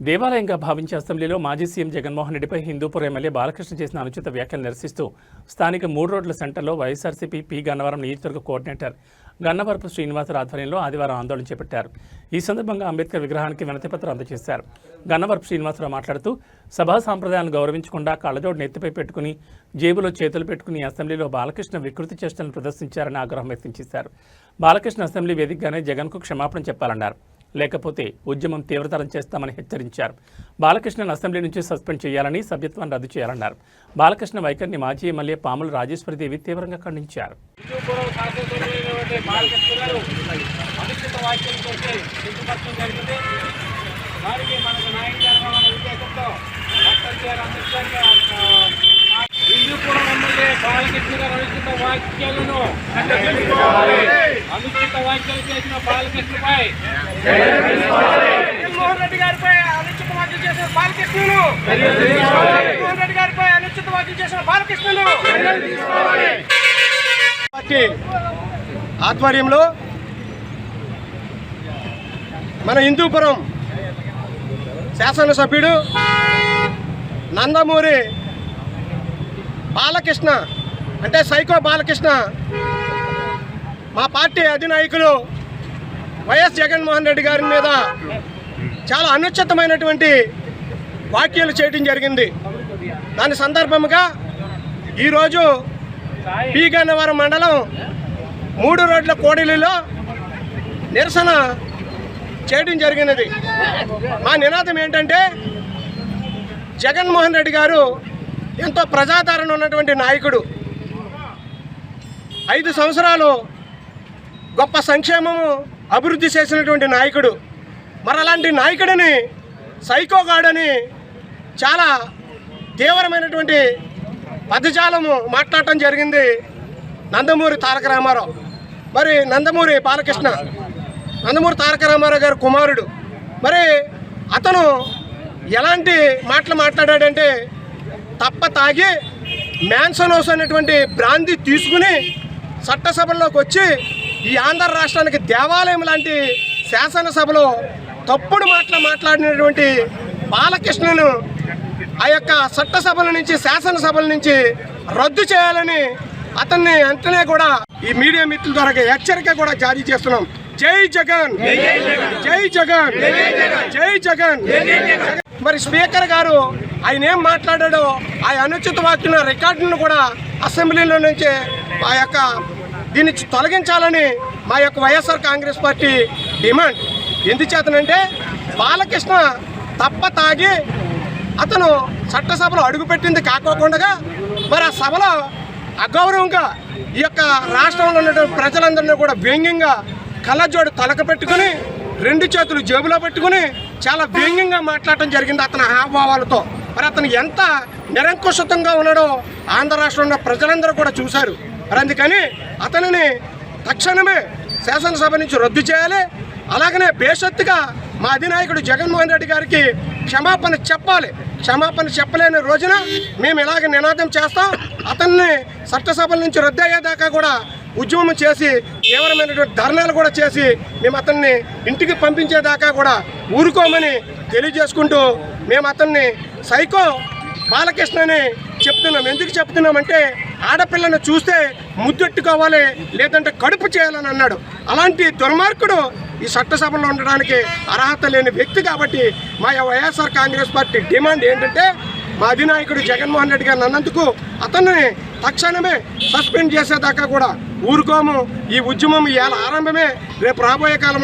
దేవాలయంగా భావించే అసెంబ్లీలో మాజీ సీఎం జగన్మోహన్ రెడ్డిపై హిందూపూర్ ఎమ్మెల్యే బాలకృష్ణ చేసిన అనుచిత వ్యాఖ్యలు నిరసిస్తూ స్థానిక మూడు రోడ్ల సెంటర్లో వైఎస్ఆర్సీపీ పి గన్నవరం నియోజకవర్గ కోఆర్డినేటర్ గన్నవరపు శ్రీనివాసరావు ఆధ్వర్యంలో ఆదివారం ఆందోళన చేపట్టారు. ఈ సందర్భంగా అంబేద్కర్ విగ్రహానికి వినతిపత్రం అందజేశారు. గన్నవరపు శ్రీనివాసరావు మాట్లాడుతూ సభా సాంప్రదాయాలను గౌరవించకుండా కళ్ళజోడు నెత్తిపై పెట్టుకుని జేబులో చేతులు పెట్టుకుని అసెంబ్లీలో బాలకృష్ణ వికృతి చేష్టలను ప్రదర్శించారని ఆగ్రహం వ్యక్తం చేశారు. బాలకృష్ణ అసెంబ్లీ వేదికగానే జగన్కు క్షమాపణ చెప్పాలన్నారు. లేకపోతే ఉద్యమం తీవ్రతరం చేస్తామని హెచ్చరించారు. బాలకృష్ణను అసెంబ్లీ నుంచి సస్పెండ్ చేయాలని సభ్యత్వాన్ని రద్దు చేయాలన్నారు. బాలకృష్ణ వైఖరిని మాజీ ఎమ్మెల్యే పాముల రాజేశ్వరిదేవి తీవ్రంగా ఖండించారు. బాలకృష్ణ గారు అనుచిత వ్యాఖ్యలు చేసిన బాలకృష్ణపై. జగన్మోహన్ రెడ్డి గారిపై అనుచిత వ్యాఖ్యలు చేసిన బాలకృష్ణులు. జగన్మోహన్ రెడ్డి గారిపై అనుచిత వ్యాఖ్యలు చేసిన బాలకృష్ణులు. పార్టీ ఆధ్వర్యంలో మన హిందూపురం శాసనసభ్యుడు నందమూరి బాలకృష్ణ అంటే సైకో బాలకృష్ణ మా పార్టీ అధినాయకులు వైఎస్ జగన్మోహన్ రెడ్డి గారి మీద చాలా అనుచితమైనటువంటి వ్యాఖ్యలు చేయడం జరిగింది. దాని సందర్భముగా ఈరోజు పీగన్నవరం మండలం మూడు రోడ్ల కోడిలిలో నిరసన చేయడం జరిగినది. మా నినాదం ఏంటంటే జగన్మోహన్ రెడ్డి గారు ఎంతో ప్రజాదరణ ఉన్నటువంటి నాయకుడు. ఐదు సంవత్సరాలు గొప్ప సంక్షేమము అభివృద్ధి చేసినటువంటి నాయకుడు. మరి అలాంటి నాయకుడిని సైకోగాడని చాలా తీవ్రమైనటువంటి పదజాలము మాట్లాడటం జరిగింది నందమూరి తారక రామారావు. మరి నందమూరి బాలకృష్ణ నందమూరి తారక రామారావు గారి కుమారుడు. మరి అతను ఎలాంటి మాటలు మాట్లాడాడంటే తప్ప తాగి మ్యాన్సనోస్ అనేటువంటి బ్రాంతి తీసుకుని చట్టసభల్లోకి వచ్చి ఈ ఆంధ్ర రాష్ట్రానికి దేవాలయం లాంటి శాసనసభలో తప్పుడు మాటలు మాట్లాడినటువంటి బాలకృష్ణను ఆ యొక్క చట్టసభల నుంచి శాసనసభల నుంచి రద్దు చేయాలని అతన్ని వెంటనే కూడా ఈ మీడియా మిత్రుల ద్వారా హెచ్చరిక కూడా జారీ చేస్తున్నాం. జై జగన్! జై జగన్! జై జగన్! మరి స్పీకర్ గారు ఆయన ఏం మాట్లాడాడో ఆ అనుచిత వాక్యుల రికార్డులను కూడా అసెంబ్లీలో నుంచి ఆ యొక్క దీన్ని తొలగించాలని మా యొక్క వైఎస్ఆర్ కాంగ్రెస్ పార్టీ డిమాండ్. ఎందుచేతనంటే బాలకృష్ణ తప్ప తాగి అతను చట్టసభలో అడుగుపెట్టింది కాకోకుండా మరి ఆ సభలో అగౌరవంగా ఈ యొక్క రాష్ట్రంలో ఉన్నటువంటి ప్రజలందరినీ కూడా వ్యంగ్యంగా కళ్ళజోడు తలక పెట్టుకుని రెండు చేతులు జేబులో పెట్టుకుని చాలా వ్యంగ్యంగా మాట్లాడటం జరిగింది అతని హావభావాలతో మరి అతను ఎంత నిరంకుశతంగా ఉన్నాడో ఆంధ్ర రాష్ట్రంలో ప్రజలందరూ కూడా చూశారు. మరి అందుకని అతనిని తక్షణమే శాసనసభ నుంచి రద్దు చేయాలి. అలాగనే బేషత్తుగా మా అధినాయకుడు జగన్మోహన్ రెడ్డి గారికి క్షమాపణ చెప్పాలి. క్షమాపణ చెప్పలేని రోజున మేము ఇలాగ నినాదం చేస్తాం. అతన్ని చట్టసభల నుంచి రద్దు అయ్యేదాకా కూడా ఉద్యమం చేసి తీవ్రమైనటువంటి ధర్నాలు కూడా చేసి మేము అతన్ని ఇంటికి పంపించేదాకా కూడా ఊరుకోమని తెలియజేసుకుంటూ మేము అతన్ని సైకో బాలకృష్ణని చెప్తున్నాం. ఎందుకు చెప్తున్నామంటే ఆడపిల్లను చూస్తే ముద్దెట్టుకోవాలి లేదంటే కడుపు చేయాలని అన్నాడు. అలాంటి దుర్మార్గుడు ఈ చట్టసభలో ఉండడానికి అర్హత లేని వ్యక్తి కాబట్టి మా వైఎస్ఆర్ కాంగ్రెస్ పార్టీ డిమాండ్ ఏంటంటే మా అధినాయకుడు జగన్మోహన్ రెడ్డి గారిని అన్నందుకు అతన్ని తక్షణమే సస్పెండ్ చేసేదాకా కూడా ఊరుకోము. ఈ ఉద్యమం ఇవాళ ఆరంభమే. రేపు రాబోయే కాలంలో